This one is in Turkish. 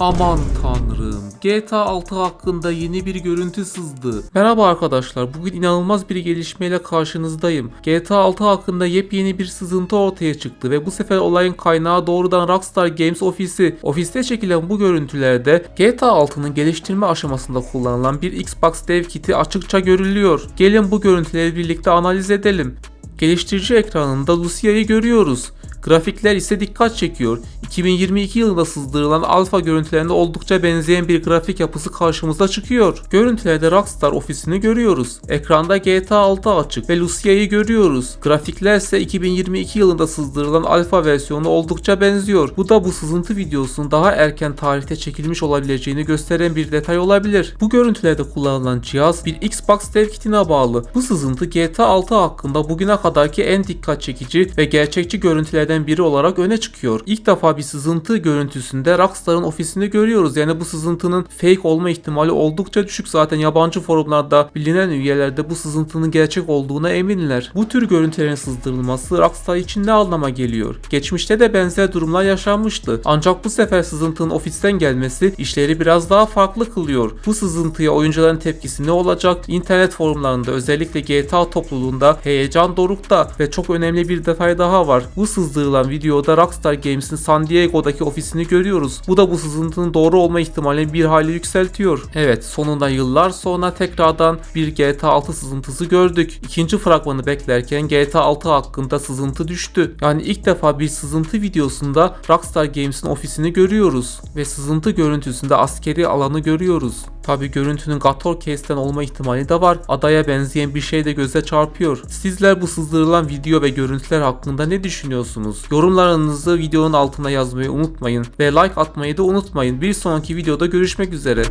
Aman tanrım. GTA 6 hakkında yeni bir görüntü sızdı. Merhaba arkadaşlar. Bugün inanılmaz bir gelişmeyle karşınızdayım. GTA 6 hakkında yepyeni bir sızıntı ortaya çıktı ve bu sefer olayın kaynağı doğrudan Rockstar Games ofisi. Ofiste çekilen bu görüntülerde GTA 6'nın geliştirme aşamasında kullanılan bir Xbox Dev Kit'i açıkça görülüyor. Gelin bu görüntüleri birlikte analiz edelim. Geliştirici ekranında Lucia'yı görüyoruz. Grafikler ise dikkat çekiyor. 2022 yılında sızdırılan alfa görüntülerine oldukça benzeyen bir grafik yapısı karşımıza çıkıyor. Görüntülerde Rockstar ofisini görüyoruz. Ekranda GTA 6 açık ve Lucia'yı görüyoruz. Grafikler ise 2022 yılında sızdırılan alfa versiyonu oldukça benziyor. Bu da bu sızıntı videosunun daha erken tarihte çekilmiş olabileceğini gösteren bir detay olabilir. Bu görüntülerde kullanılan cihaz bir Xbox Dev Kit'ine bağlı. Bu sızıntı GTA 6 hakkında bugüne kadarki en dikkat çekici ve gerçekçi görüntülerden biri olarak öne çıkıyor. İlk defa bir sızıntı görüntüsünde Rockstar'ın ofisini görüyoruz. Yani bu sızıntının fake olma ihtimali oldukça düşük. Zaten yabancı forumlarda bilinen üyelerde bu sızıntının gerçek olduğuna eminler. Bu tür görüntülerin sızdırılması Rockstar için ne anlama geliyor? Geçmişte de benzer durumlar yaşanmıştı. Ancak bu sefer sızıntının ofisten gelmesi işleri biraz daha farklı kılıyor. Bu sızıntıya oyuncuların tepkisi ne olacak? İnternet forumlarında özellikle GTA topluluğunda heyecan dorukta ve çok önemli bir detay daha var. Bu sızdırılan videoda Rockstar Games'in San Diego'daki ofisini görüyoruz. Bu da bu sızıntının doğru olma ihtimalini bir hayli yükseltiyor. Evet sonunda yıllar sonra tekrardan bir GTA 6 sızıntısı gördük. İkinci fragmanı beklerken GTA 6 hakkında sızıntı düştü. Yani ilk defa bir sızıntı videosunda Rockstar Games'in ofisini görüyoruz ve sızıntı görüntüsünde askeri alanı görüyoruz. Tabi görüntünün Gator Case'ten olma ihtimali de var. Adaya benzeyen bir şey de göze çarpıyor. Sizler bu sızdırılan video ve görüntüler hakkında ne düşünüyorsunuz? Yorumlarınızı videonun altına yazmayı unutmayın ve like atmayı da unutmayın. Bir sonraki videoda görüşmek üzere.